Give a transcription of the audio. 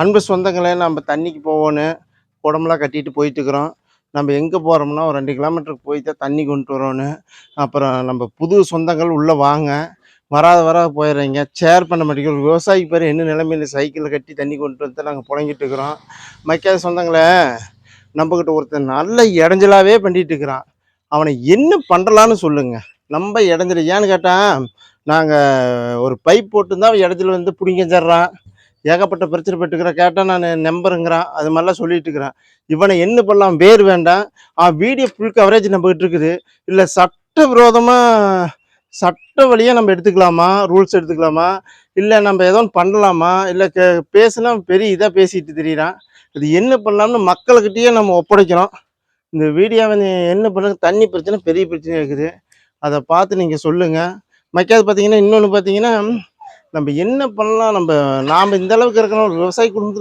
அன்பு சொந்தங்களே நம்ம தண்ணிக்கு போகணும் குடம்லாம் கட்டிட்டு போயிட்டுருக்குறோம். நம்ம எங்கே போகிறோம்னா ஒரு ரெண்டு கிலோமீட்டருக்கு போயிட்டு தான் தண்ணி கொண்டு வரணும் அப்புறம் நம்ம புது சொந்தங்கள் உள்ளே வாங்க. வராத வராத போயிடுறீங்க. ஷேர் பண்ண மாட்டேங்கிறோம் விவசாயி பேர் என்ன நிலைமையில் சைக்கிளில் கட்டி தண்ணி கொண்டு வந்து நாங்கள் புழங்கிட்டு இருக்கிறோம் மைக்காத சொந்தங்களே நம்மக்கிட்ட ஒருத்தன் நல்ல இடைஞ்சலாகவே பண்ணிகிட்டு இருக்கிறான் அவனை என்ன பண்ணலான்னு சொல்லுங்கள் நம்ம இடைஞ்சல ஏன்னு கேட்டால் நாங்கள் ஒரு பைப் போட்டு தான் இடைஞ்சல் வந்து பிடிங்கஞ்சிட்றான் ஏகப்பட்ட பிரச்சனை பெற்றுக்கிறேன். கேட்டால் நான் நம்பருங்கிறான் அது மாதிரிலாம் சொல்லிட்டு இருக்கிறேன் இவனை என்ன பண்ணலாம்? வேர் வேண்டாம். ஆ வீடியோ ஃபுல் கவரேஜ் நம்மகிட்ட இருக்குது. இல்லை சட்ட விரோதமாக சட்ட வழியாக நம்ம எடுத்துக்கலாமா? ரூல்ஸ் எடுத்துக்கலாமா? இல்லை நம்ம ஏதோ ஒன்று பண்ணலாமா? இல்லை கே பேசினா பெரிய இதாக பேசிட்டு தெரியுறான். இது என்ன பண்ணலாம்னு மக்கள்கிட்டயே நம்ம ஒப்படைக்கிறோம். இந்த வீடியோவை என்ன பண்ணுங்க தண்ணி பிரச்சனை பெரிய பிரச்சனை இருக்குது. அதை பார்த்து நீங்கள் சொல்லுங்கள் மக்கள் பார்த்தீங்கன்னா இன்னொன்று பார்த்தீங்கன்னா நம்ம என்ன பண்ணலாம்? நம்ம நாம் இந்த அளவுக்கு இருக்கிறோம் விவசாய குடும்பத்தில்